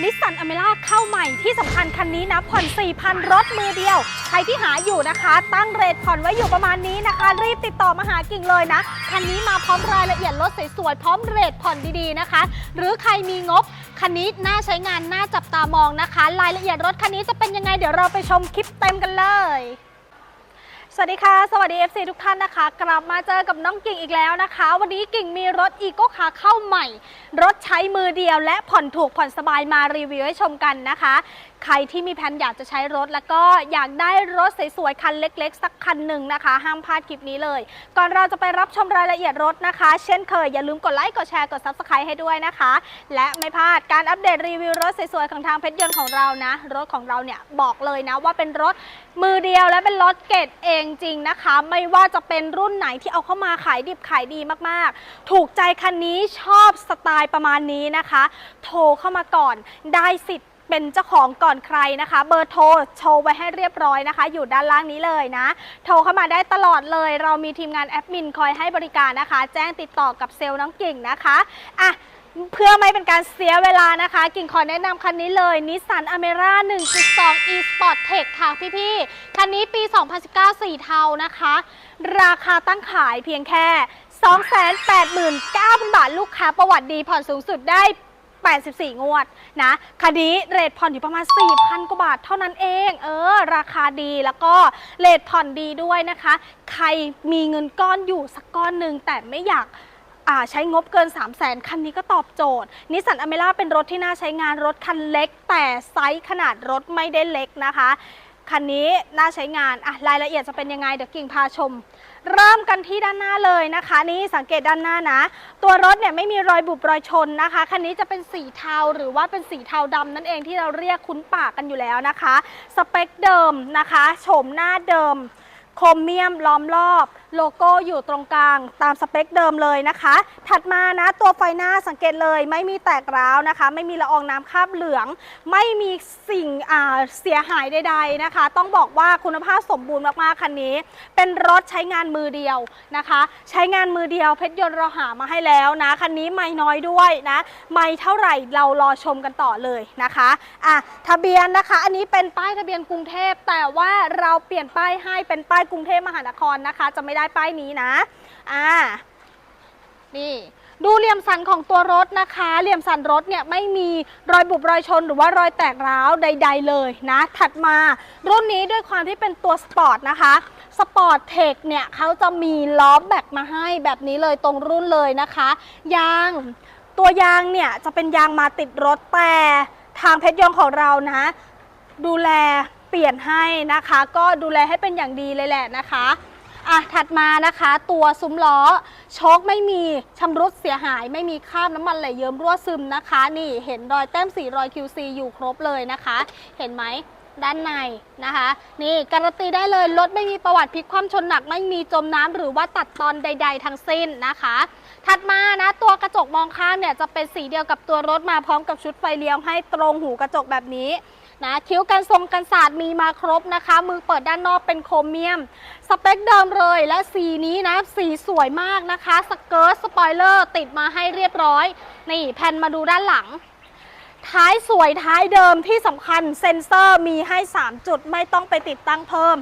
นิสสันอเมร่าเข้าใหม่ที่สำคัญคันนี้นะ ผ่อน 4,000 รถมือเดียว ใครที่หาอยู่นะคะ ตั้งเรทผ่อนไว้อยู่ประมาณนี้นะคะ รีบติดต่อมาหากิ่งเลยนะ คันนี้มาพร้อมรายละเอียดรถสวยๆ พร้อมเรทผ่อนดีๆนะคะ หรือใครมีงบ คันนี้น่าใช้งานน่าจับตามองนะคะ รายละเอียดรถคันนี้จะเป็นยังไงเดี๋ยวเราไปชมคลิปเต็มกันเลย สวัสดีค่ะ สวัสดี FC ทุกท่านนะคะ กลับมาเจอกับน้องกิ่งอีกแล้วนะคะ วันนี้กิ่งมีรถอีโก้คาเข้าใหม่ รถใช้มือเดียวและผ่อนถูกผ่อนสบายมารีวิวให้ชมกันนะคะ ใครที่มีแผนอยากจะใช้รถ แล้วก็อยากได้รถสวยๆคันเล็ก ๆ สักคันหนึ่งนะคะ ห้ามพลาดคลิปนี้เลย ก่อนเราจะไปรับชมรายละเอียดรถนะคะ เช่นเคยอย่าลืมกดไลค์กดแชร์กด Subscribe ให้ด้วยนะคะ และไม่พลาดการอัปเดตรีวิวรถสวยๆของทางเพชรยนต์ของเรานะ รถของเราเนี่ยบอกเลยนะว่าเป็นรถมือเดียวและเป็นรถเกรดเองจริงนะคะ ไม่ว่าจะเป็นรุ่นไหนที่เอาเข้ามาขายดิบขายดีมากๆ ถูกใจคันนี้ชอบสไตล์ประมาณนี้นะคะ โทรเข้ามาก่อนได้สิทธิ์ เป็นเจ้าของก่อนใครนะคะ เบอร์โทรโชว์ไว้ให้เรียบร้อยนะคะ อยู่ด้านล่างนี้เลยนะ โทรเข้ามาได้ตลอดเลย เรามีทีมงานแอดมินคอยให้บริการนะคะ แจ้งติดต่อกับเซลล์น้องกิ่งนะคะอะเพื่อไม่เป็นการเสียเวลานะคะ กิ่งขอแนะนำคันนี้เลยนิสสันอเมร่า1.2 e Sport Tech ค่ะพี่ๆ คันนี้ปี 2019 สีเทานะคะ ราคาตั้งขายเพียงแค่ 289,000 บาทลูกค้าประวัติดีผ่อนสูงสุดได้ 84 งวดนะคันนี้เรทผ่อนอยู่ประมาณ 4,000 กว่าบาทเท่านั้นเอง เออ ราคาดีแล้วก็เรทผ่อนดีด้วยนะคะ ใครมีเงินก้อนอยู่สักก้อนหนึ่งแต่ไม่อยากใช้งบเกิน 3 0 0 0 0 0คันนี้ก็ตอบโจทย์นิสสันอเมร่าเป็นรถที่น่าใช้งานรถคันเล็ก แต่ไซส์ขนาดรถไม่ได้เล็กนะคะ คันนี้น่าใช้งานอะรายละเอียดจะเป็นยังไง เดี๋ยวกิ่งพาชม เริ่มกันที่ด้านหน้าเลยนะคะ นี่สังเกตด้านหน้านะ ตัวรถเนี่ยไม่มีรอยบุบรอยชนนะคะ คันนี้จะเป็นสีเทาหรือว่าเป็นสีเทาดำนั่นเองที่เราเรียกคุ้นปากกันอยู่แล้วนะคะ สเปคเดิมนะคะ โฉมหน้าเดิม โครเมียมล้อมรอบ โลโก้อยู่ตรงกลางตามสเปคเดิมเลยนะคะ ถัดมานะตัวไฟหน้าสังเกตเลย ไม่มีแตกร้าวนะคะ ไม่มีละอองน้ำคราบเหลือง ไม่มีสิ่งเสียหายใด ๆนะคะ ต้องบอกว่าคุณภาพสมบูรณ์มากๆคันนี้ เป็นรถใช้งานมือเดียวนะคะ ใช้งานมือเดียวเพชรยนต์เราหามาให้แล้วนะคันนี้ไม่น้อยด้วยนะไม่เท่าไหร่เรารอชมกันต่อเลยนะคะอะทะเบียนนะคะ อันนี้เป็นป้ายทะเบียนกรุงเทพแต่ว่าเราเปลี่ยนป้ายให้เป็นป้ายกรุงเทพมหานครนะคะ จะไม่ได้ป้ายนี้นะอ่านี่ดูเหลี่ยมสันของตัวรถนะคะ เหลี่ยมสันรถเนี่ยไม่มีรอยบุบรอยชนหรือว่ารอยแตกร้าวใด ๆ เลยนะ ถัดมารุ่นนี้ด้วยความที่เป็นตัวสปอร์ตนะคะสปอร์ตเทคเนี่ยเขาจะมีล้อแบกมาให้แบบนี้เลยตรงรุ่นเลยนะคะ ยางตัวยางเนี่ยจะเป็นยางมาติดรถแต่ทางเพชรยนต์ของเรานะ ดูแล เปลี่ยนให้นะคะ ก็ดูแลให้เป็นอย่างดีเลยแหละนะคะอะถัดมานะคะ ตัวซุ้มล้อโชคไม่มีชำรุดเสียหาย ไม่มีคราบน้ำมันไหลเยิ้มรั่วซึมนะคะ นี่เห็นรอยแต้มสีรอย QC อยู่ครบเลยนะคะ เห็นไหมด้านในนะคะ นี่การันตีได้เลยรถไม่มีประวัติพลิกคว่ำชนหนัก ไม่มีจมน้ำหรือว่าตัดตอนใด ๆ ทั้งสิ้นนะคะ ถัดมานะตัวกระจกมองข้างเนี่ยจะเป็นสีเดียวกับตัวรถมาพร้อมกับชุดไฟเลี้ยวให้ตรงหูกระจกแบบนี้ นะคิ้วกันทรงกันศาสตร์มีมาครบนะคะ มือเปิดด้านนอกเป็นโครเมียม สเปคเดิมเลยและสีนี้นะสีสวยมากนะคะ สเกิร์ตสปอยเลอร์ติดมาให้เรียบร้อย นี่แผ่นมาดูด้านหลัง ท้ายสวยท้ายเดิมที่สำคัญเซ็นเซอร์มีให้ 3 จุดไม่ต้องไปติดตั้งเพิ่ม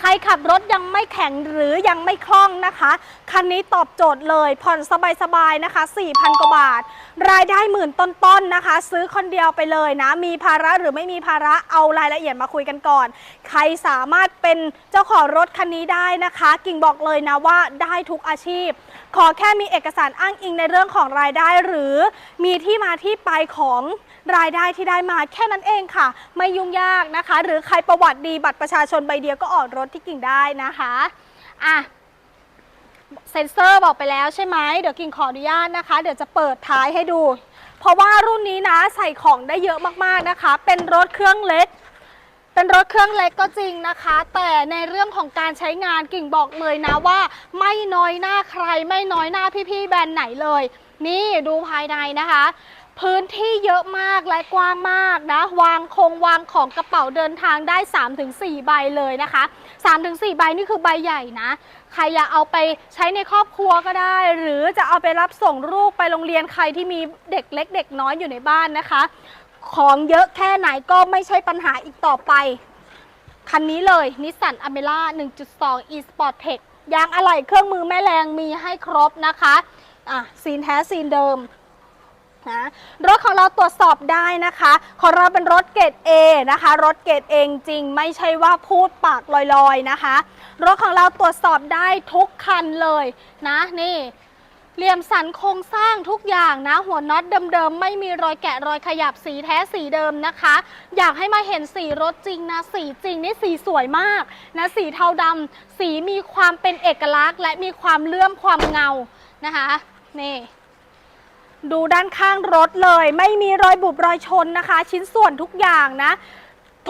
ใครขับรถยังไม่แข็งหรือยังไม่คล่องนะคะ คันนี้ตอบโจทย์เลยผ่อนสบายๆนะคะ 4,000 กว่าบาท รายได้หมื่นต้นๆนะคะ ซื้อคนเดียวไปเลยนะ มีภาระหรือไม่มีภาระเอารายละเอียดมาคุยกันก่อน ใครสามารถเป็นเจ้าของรถคันนี้ได้นะคะ กิ่งบอกเลยนะว่าได้ทุกอาชีพ ขอแค่มีเอกสารอ้างอิงในเรื่องของรายได้ หรือมีที่มาที่ไปของรายได้ที่ได้มาแค่นั้นเองค่ะ ไม่ยุ่งยากนะคะ หรือใครประวัติดีบัตรประชาชนใบเดียวก็ออกรถที่กิ่งได้นะคะอะเซ็นเซอร์บอกไปแล้วใช่ไหมเดี๋ยวกิ่งขออนุญาตนะคะ เดี๋ยวจะเปิดท้ายให้ดู เพราะว่ารุ่นนี้นะใส่ของได้เยอะมากๆนะคะ เป็นรถเครื่องเล็ก เป็นรถเครื่องเล็กก็จริงนะคะ แต่ในเรื่องของการใช้งานกิ่งบอกเลยนะว่า ไม่น้อยหน้าใครไม่น้อยหน้าพี่ๆแบรนด์ไหนเลย นี่ดูภายในนะคะ พื้นที่เยอะมากและกว้างมากนะ วางคงวางของกระเป๋าเดินทางได้ 3-4 ใบเลยนะคะ 3-4 ใบนี่คือใบใหญ่นะ ใครอยากเอาไปใช้ในครอบครัวก็ได้ หรือจะเอาไปรับส่งลูกไปโรงเรียนใครที่มีเด็กเล็กเด็กน้อยอยู่ในบ้านนะคะ ของเยอะแค่ไหนก็ไม่ใช่ปัญหาอีกต่อไป คันนี้เลยนิสสันอเมร่า1.2 e sport tech ยางอะไหล่เครื่องมือแม่แรงมีให้ครบนะคะอะซีนแท้ซีนเดิม นะรถของเราตรวจสอบได้นะคะ ของเราเป็นรถเกรด A นะคะ รถเกรด A จริง ไม่ใช่ว่าพูดปากลอยๆนะคะ รถของเราตรวจสอบได้ทุกคันเลยนะนี่เหลี่ยมสันโครงสร้างทุกอย่างนะ หัวน็อตเดิมๆ ไม่มีรอยแกะรอยขยับสีแท้สีเดิมนะคะ อยากให้มาเห็นสีรถจริงนะ สีจริงนี่สีสวยมากนะสีเทาดำสีมีความเป็นเอกลักษณ์ และมีความเลื่อมความเงานะคะนี่ ดูด้านข้างรถเลย ไม่มีรอยบุบรอยชนนะคะ ชิ้นส่วนทุกอย่างนะ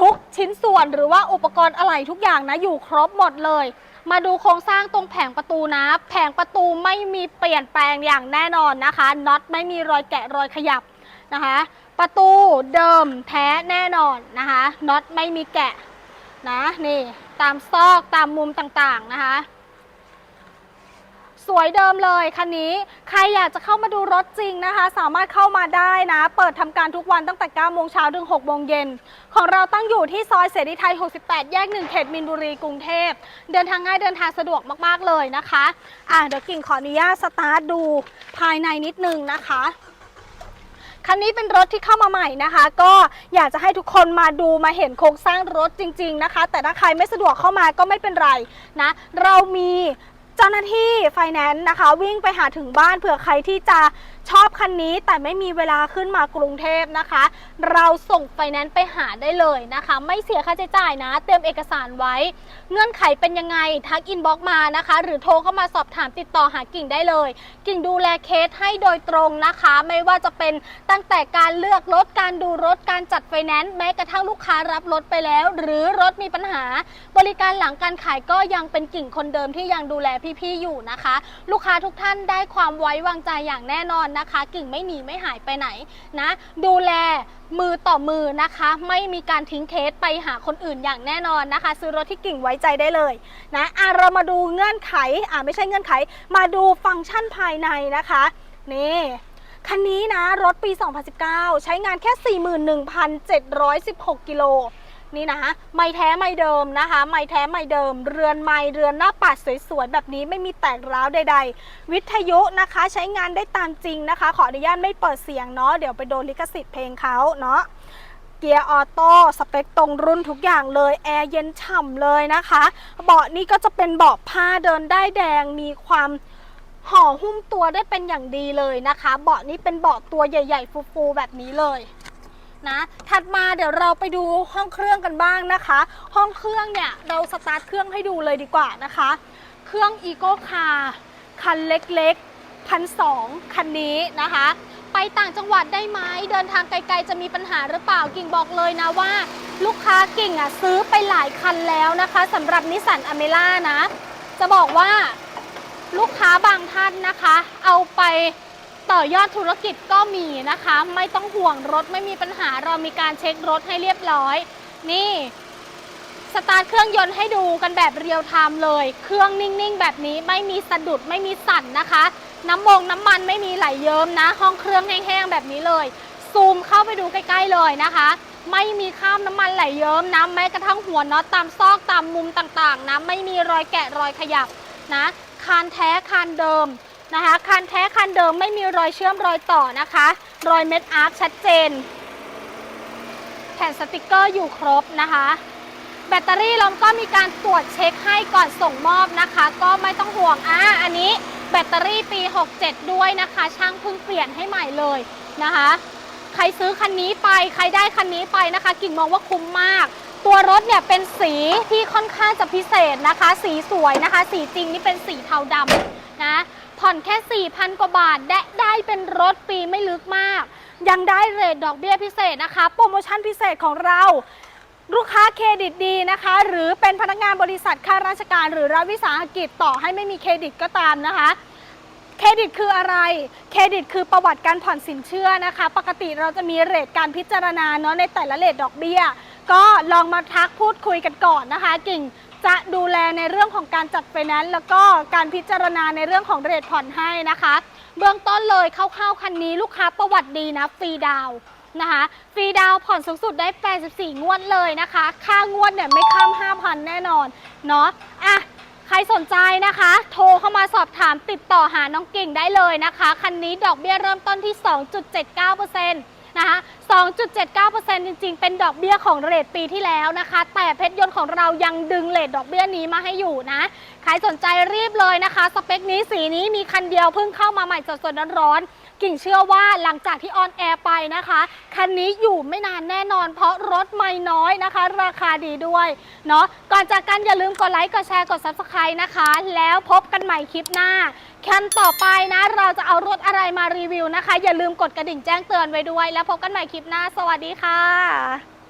ทุกชิ้นส่วนหรือว่าอุปกรณ์อะไหล่ทุกอย่างนะ อยู่ครบหมดเลย มาดูโครงสร้างตรงแผงประตูนะ แผงประตูไม่มีเปลี่ยนแปลงอย่างแน่นอนนะคะน็อตไม่มีรอยแกะรอยขยับนะคะ ประตูเดิมแท้แน่นอนนะคะน็อตไม่มีแกะนะนี่ตามซอกตามมุมต่างๆนะคะ สวยเดิมเลยคันนี้ใครอยากจะเข้ามาดูรถจริงนะคะ สามารถเข้ามาได้นะ เปิดทำการทุกวันตั้งแต่9โมงเช้าถึง6โมงเย็น ของเราตั้งอยู่ที่ซอยเสรีไทย 68 แยก 1 เขตมินบุรีกรุงเทพ เดินทางง่ายเดินทางสะดวกมากๆเลยนะคะอะเดี๋ยวกิ่งขออนุญาตสตาร์ทดูภายในนิดนึงนะคะคันนี้เป็นรถที่เข้ามาใหม่นะคะ ก็อยากจะให้ทุกคนมาดูมาเห็นโครงสร้างรถจริง ๆนะคะ แต่ถ้าใครไม่สะดวกเข้ามาก็ไม่เป็นไรนะ เรามี เจ้าหน้าที่ไฟแนนซ์นะคะ วิ่งไปหาถึงบ้านเผื่อใครที่จะ ชอบคันนี้แต่ไม่มีเวลาขึ้นมากรุงเทพนะคะ เราส่งไฟแนนซ์ไปหาได้เลยนะคะ ไม่เสียค่าใช้จ่ายนะ เตรียมเอกสารไว้ เงื่อนไขเป็นยังไงทักอินบ็อกมานะคะ หรือโทรเข้ามาสอบถามติดต่อหากิ่งได้เลย กิ่งดูแลเคสให้โดยตรงนะคะ ไม่ว่าจะเป็นตั้งแต่การเลือกรถการดูรถการจัดไฟแนนซ์แม้กระทั่งลูกค้ารับรถไปแล้ว หรือรถมีปัญหา บริการหลังการขายก็ยังเป็นกิ่งคนเดิมที่ยังดูแลพี่ๆอยู่นะคะ ลูกค้าทุกท่านได้ความไว้วางใจอย่างแน่นอนนะคะ กิ่งไม่หนีไม่หายไปไหนนะ ดูแลมือต่อมือนะคะ ไม่มีการทิ้งเคสไปหาคนอื่นอย่างแน่นอนนะคะ ซื้อรถที่กิ่งไว้ใจได้เลยนะอะเรามาดูเงื่อนไขอะไม่ใช่เงื่อนไข มาดูฟังก์ชันภายในนะคะนี่คันนี้นะ รถปี 2019 ใช้งานแค่ 41,716 กิโล นี่นะไม่แท้ไม่เดิมนะคะ ไม่แท้ไม่เดิม เรือนไม่เรือนหน้าปัดสวยๆแบบนี้ไม่มีแตกร้าวใด ๆ วิทยุนะคะใช้งานได้ตามจริงนะคะ ขออนุญาตไม่เปิดเสียงเนาะเดี๋ยวไปโดนลิขสิทธิ์เพลงเขาเนาะเกียร์ออโต้สเปคตรงรุ่นทุกอย่างเลย แอร์เย็นฉ่ำเลยนะคะ เบาะนี้ก็จะเป็นเบาะผ้าเดินได้แดงมีความห่อหุ้มตัวได้เป็นอย่างดีเลยนะคะ เบาะนี้เป็นเบาะตัวใหญ่ ๆ ฟูๆแบบนี้เลย นะ ถัดมาเดี๋ยวเราไปดูห้องเครื่องกันบ้างนะคะ ห้องเครื่องเนี่ยเราสตาร์ทเครื่องให้ดูเลยดีกว่านะคะ เครื่อง e c o Car คันเล็กๆพันสองคันนี้นะคะ ไปต่างจังหวัดได้ไหมเดินทางไกลๆจะมีปัญหาหรือเปล่ากิ่งบอกเลยนะว่า ลูกค้ากิ่งอะซื้อไปหลายคันแล้วนะคะสำหรับนิสสันอเมร่านะ จะบอกว่าลูกค้าบางท่านนะคะ เอาไป ต่อยอดธุรกิจก็มีนะคะ ไม่ต้องห่วงรถไม่มีปัญหาเรามีการเช็ครถให้เรียบร้อย นี่สตาร์ทเครื่องยนต์ให้ดูกันแบบเรียลไทม์เลย เครื่องนิ่งๆ แบบนี้ไม่มีสะดุดไม่มีสั่นนะคะ น้ำมงน้ำมันไม่มีไหลเยิ้มนะ ห้องเครื่องแห้งๆแบบนี้เลย ซูมเข้าไปดูใกล้ ๆ เลยนะคะ ไม่มีข้ามน้ำมันไหลเยิ้มนะแม้กระทั่งหัวน็อตตามซอกตามมุมต่างๆนะไม่มีรอยแกะรอยขยับนะคานแท้คานเดิม นะคะ คันแท้คันเดิมไม่มีรอยเชื่อมรอยต่อนะคะ รอยเม็ดอาร์คชัดเจน แผ่นสติกเกอร์อยู่ครบนะคะ แบตเตอรี่เราก็มีการตรวจเช็คให้ก่อนส่งมอบนะคะ ก็ไม่ต้องห่วงอะอันนี้แบตเตอรี่ปี 67 ด้วยนะคะ ช่างเพิ่งเปลี่ยนให้ใหม่เลยนะคะ ใครซื้อคันนี้ไปใครได้คันนี้ไปนะคะ กิ่งมองว่าคุ้มมากตัวรถเนี่ยเป็นสีที่ค่อนข้างจะพิเศษนะคะ สีสวยนะคะ สีจริงนี่เป็นสีเทาดำ นะ ผ่อนแค่ 4,000 กว่าบาทได้ได้เป็นรถปีไม่ลึกมาก ยังได้เรทดอกเบี้ยพิเศษนะคะ โปรโมชั่นพิเศษของเราลูกค้าเครดิตดีนะคะ หรือเป็นพนักงานบริษัทข้าราชการหรือรัฐวิสาหกิจต่อให้ไม่มีเครดิตก็ตามนะคะ เครดิตคืออะไร เครดิตคือประวัติการผ่อนสินเชื่อนะคะ ปกติเราจะมีเรทการพิจารณาเนาะในแต่ละเรทดอกเบี้ย ก็ลองมาทักพูดคุยกันก่อนนะคะ กิ่ง จะดูแลในเรื่องของการจัดไฟแนนซ์แล้วก็การพิจารณาในเรื่องของเรทผ่อนให้นะคะ เบื้องต้นเลยคร่าวๆคันนี้ลูกค้าประวัติดีนะฟรีดาวนะคะฟรีดาวผ่อนสูงสุดได้ 84 งวดเลยนะคะ ค่างวดเนี่ยไม่ข้าม 5,000 แน่นอนเนาะอะใครสนใจนะคะ โทรเข้ามาสอบถามติดต่อหาน้องกิ่งได้เลยนะคะ คันนี้ดอกเบี้ยเริ่มต้นที่ 2.79% นะคะ 2.79%จริง ๆ เป็นดอกเบี้ยของเรทปีที่แล้วนะคะ แต่เพชรยนต์ของเรายังดึงเรทดอกเบี้ยนี้มาให้อยู่นะ ใครสนใจรีบเลยนะคะ สเปคนี้สีนี้มีคันเดียวเพิ่งเข้ามาใหม่สดๆร้อนๆ กิ่งเชื่อว่าหลังจากที่ออนแอร์ไปนะคะคันนี้อยู่ไม่นานแน่นอน เพราะรถไม่น้อยนะคะ ราคาดีด้วยเนาะก่อนจากกันอย่าลืมกดไลค์กดแชร์กด subscribe นะคะ แล้วพบกันใหม่คลิปหน้าคันต่อไปนะ เราจะเอารถอะไรมารีวิวนะคะ อย่าลืมกดกระดิ่งแจ้งเตือนไว้ด้วย แล้วพบกันใหม่คลิปหน้า สวัสดีค่ะ